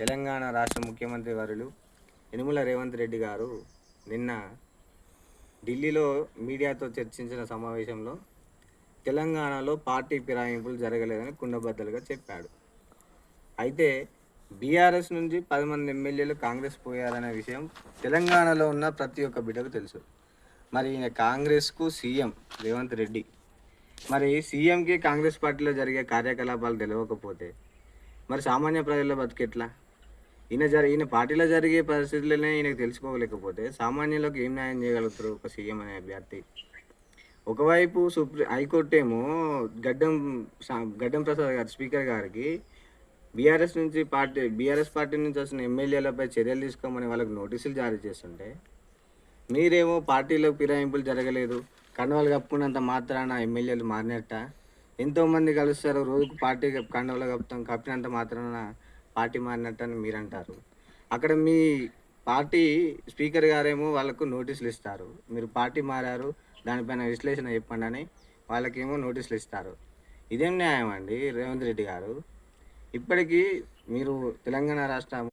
తెలంగాణ రాష్ట్ర ముఖ్యమంత్రి వర్యులు యనుమల రేవంత్ రెడ్డి గారు నిన్న ఢిల్లీలో మీడియాతో చర్చించిన సమావేశంలో తెలంగాణలో పార్టీ ఫిరాయింపులు జరగలేదని కుండబద్దలుగా చెప్పాడు. అయితే బీఆర్ఎస్ నుంచి పది మంది ఎమ్మెల్యేలు కాంగ్రెస్ పోయారనే విషయం తెలంగాణలో ఉన్న ప్రతి ఒక్క బిడ్డకు తెలుసు. మరి ఈయన కాంగ్రెస్కు సీఎం రేవంత్ రెడ్డి మరి సీఎంకి కాంగ్రెస్ పార్టీలో జరిగే కార్యకలాపాలు తెలియకపోతే మరి సామాన్య ప్రజల బతికెట్లా? ఈయన జరి ఈయన పార్టీలో జరిగే పరిస్థితులనే ఈయనకు తెలుసుకోలేకపోతే సామాన్యులకు ఏం న్యాయం చేయగలుగుతారు ఒక సీఎం అనే అభ్యర్థి? ఒకవైపు సుప్రీ హైకోర్టు ఏమో గడ్డం గడ్డం ప్రసాద్ గారు స్పీకర్ గారికి బీఆర్ఎస్ నుంచి పార్టీ బీఆర్ఎస్ పార్టీ నుంచి వచ్చిన ఎమ్మెల్యేలపై చర్యలు తీసుకోమని వాళ్ళకి నోటీసులు జారీ చేస్తుంటే మీరేమో పార్టీలో ఫిరాయింపులు జరగలేదు కండవాలు కప్పుకున్నంత మాత్రాన ఎమ్మెల్యేలు మారినట్ట ఎంతోమంది కలుస్తారు రోజుకు పార్టీ కండవలు కప్పుతాం కప్పినంత మాత్రాన పార్టీ మారినట్టు అని మీరు అంటారు అక్కడ మీ పార్టీ స్పీకర్ గారేమో వాళ్ళకు నోటీసులు ఇస్తారు. మీరు పార్టీ మారారు దానిపైన విశ్లేషణ చెప్పండి అని వాళ్ళకేమో నోటీసులు ఇస్తారు. ఇదేం న్యాయం అండి రేవంత్ రెడ్డి గారు. ఇప్పటికీ మీరు తెలంగాణ రాష్ట్ర